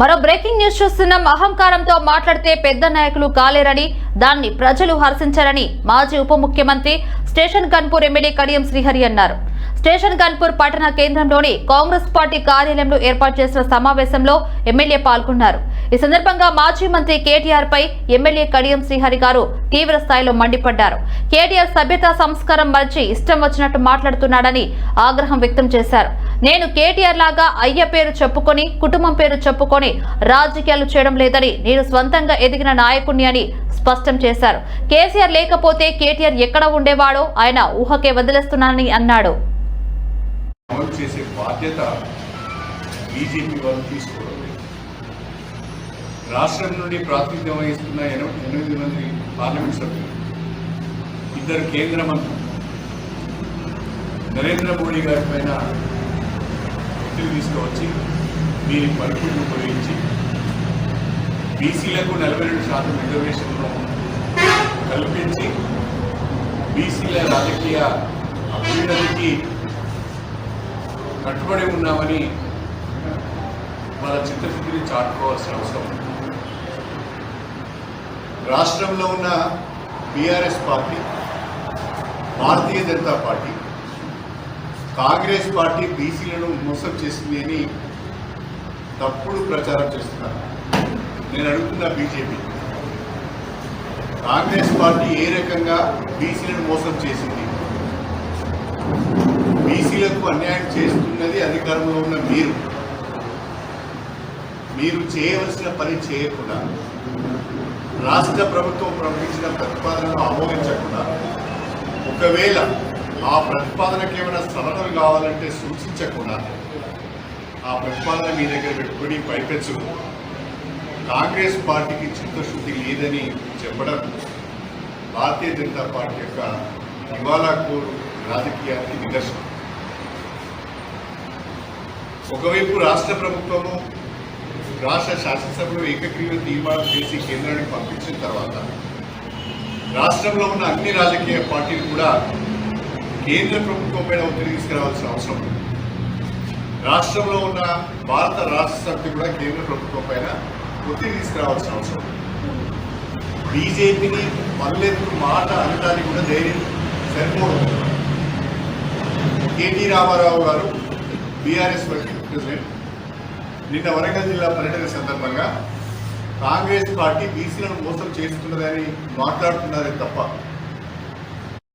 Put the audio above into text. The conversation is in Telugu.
మరో బ్రేకింగ్ న్యూస్ చూస్తున్నాం. అహంకారంతో మాట్లాడితే పెద్ద నాయకులు కాలేరని దాన్ని ప్రజలు హర్షించారని మాజీ ఉప ముఖ్యమంత్రి స్టేషన్ కన్పూర్ ఎమ్మెల్యే కడియం శ్రీహరి అన్నారు. స్టేషన్ కన్పూర్ పట్టణ కేంద్రంలోని కాంగ్రెస్ పార్టీ కార్యాలయంలో ఏర్పాటు చేసిన సమావేశంలో ఎమ్మెల్యే పాల్గొన్నారు. ఈ సందర్భంగా మాజీ మంత్రి కేటీఆర్ పై ఎమ్మెల్యే కడియం శ్రీహరి గారు తీవ్ర స్థాయిలో మండిపడ్డారు. కేటీఆర్ సభ్యత సంస్కారం మరిచి ఇష్టం వచ్చినట్టు మాట్లాడుతున్నాడని ఆగ్రహం వ్యక్తం చేశారు. నేను కేటీఆర్ లాగా అయ్య పేరు చెప్పుకొని కుటుంబం పేరు చెప్పుకొని రాజకీయాలు చేయడం లేదని నేను స్వంతంగా ఎదిగిన నాయకుణ్ణి అని స్పష్టం చేశారు. కేసీఆర్ లేకపోతే కేటీఆర్ ఎక్కడ ఉండేవాడో ఆయన ఊహకే వదిలేస్తున్నానని అన్నాడు. రాష్ట్రం నుండి ప్రాతినిధ్యం వహిస్తున్న ఎనిమిది మంది పార్లమెంట్ సభ్యులు ఇద్దరు కేంద్ర మంత్రులు నరేంద్ర మోడీ గారి పైన ఒత్తిడి తీసుకువచ్చి దీని పలుకులు ఉపయోగించి బీసీలకు నలభై రెండు శాతం రిజర్వేషన్లు కల్పించి బీసీల రాజకీయ అభ్యున్నతికి కట్టుబడి ఉన్నామని వాళ్ళ చిత్తశుద్ధిని చాటుకోవాల్సిన అవసరం రాష్ట్రంలో ఉన్న BRS party Bharatiya Janata party Congress party బీసీలను మోసం చేసింది అని తప్పుడు ప్రచారం చేస్తున్నారు. నేను అడుగుతున్నా బీజేపీ. కాంగ్రెస్ పార్టీ ఏ రకంగా బీసీలను మోసం చేసింది? బీసీలకు అన్యాయం చేస్తున్నది అధికారంలో ఉన్న మీరు. మీరు చేయవలసిన పని చేయకుండా రాష్ట్ర ప్రభుత్వం ప్రకటించిన ప్రతిపాదనను ఆమోదించకుండా ఒకవేళ ఆ ప్రతిపాదనకి ఏమైనా సవరణలు కావాలంటే సూచించకుండా ఆ ప్రతిపాదన మీ దగ్గర పెట్టుకొని పైపెచ్చు. కాంగ్రెస్ పార్టీకి చిత్తశుద్ధి లేదని చెప్పడం భారతీయ జనతా పార్టీ యొక్క ఇవాళ కోరు రాజకీయానికి నిదర్శనం. ఒకవైపు రాష్ట్ర ప్రభుత్వము రాష్ట్ర శాసనసభలో ఏకగ్రీవ తీర్మానం చేసి కేంద్రానికి పంపించిన తర్వాత రాష్ట్రంలో ఉన్న అన్ని రాజకీయ పార్టీలు కూడా కేంద్ర ప్రభుత్వం పైన ఒత్తిడి తీసుకురావాల్సిన అవసరం ఉంది. రాష్ట్రంలో ఉన్న భారత రాష్ట్ర సమితి కూడా కేంద్ర ప్రభుత్వం పైన ఒత్తిడి తీసుకురావాల్సిన అవసరం ఉంది. బీజేపీని పల్లెత్తు మాట అనడానికి కూడా ధైర్యం సరిపోవడం కేటీ రామారావు గారు బీఆర్ఎస్ వర్కింగ్ ప్రెసిడెంట్ నిన్న వరంగల్ జిల్లా పర్యటన సందర్భంగా కాంగ్రెస్ పార్టీ బీసీలను మోసం చేస్తున్నదని మాట్లాడుతున్నారే తప్ప